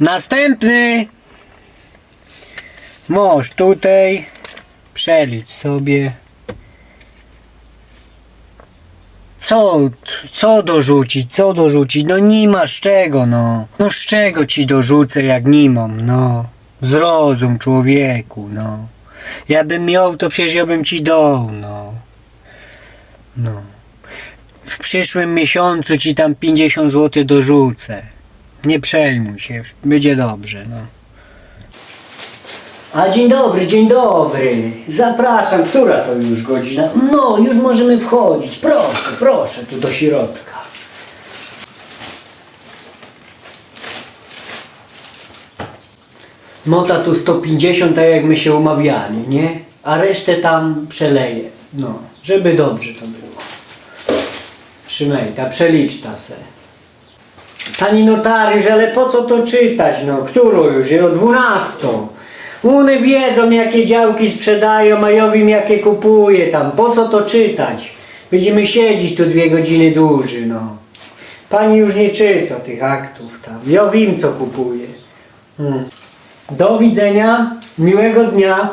Następny. Możesz tutaj przelicz sobie. Co, co dorzucić, co dorzucić? No nie masz czego, no. No z czego ci dorzucę, jak nie mam, no. Zrozum, człowieku, no. Ja bym miał, to przecież ja bym ci dał, no. No. W przyszłym miesiącu ci tam 50 zł dorzucę. Nie przejmuj się, będzie dobrze, no. A dzień dobry, dzień dobry. Zapraszam, która to już godzina? No, już możemy wchodzić. Proszę, proszę, tu do środka. Nota tu 150, tak jak my się umawiali, nie? A resztę tam przeleję. No, żeby dobrze to było. Trzymaj, ta przelicz ta se. Pani notariusz, ale po co to czytać, no? Którą już? O 12. Uny wiedzą, jakie działki sprzedają, a ja wiem, jakie kupuje tam. Po co to czytać? Będziemy siedzieć tu dwie godziny dłużej, no. Pani już nie czyta tych aktów tam. Ja wiem, co kupuje. Hmm. Do widzenia, miłego dnia.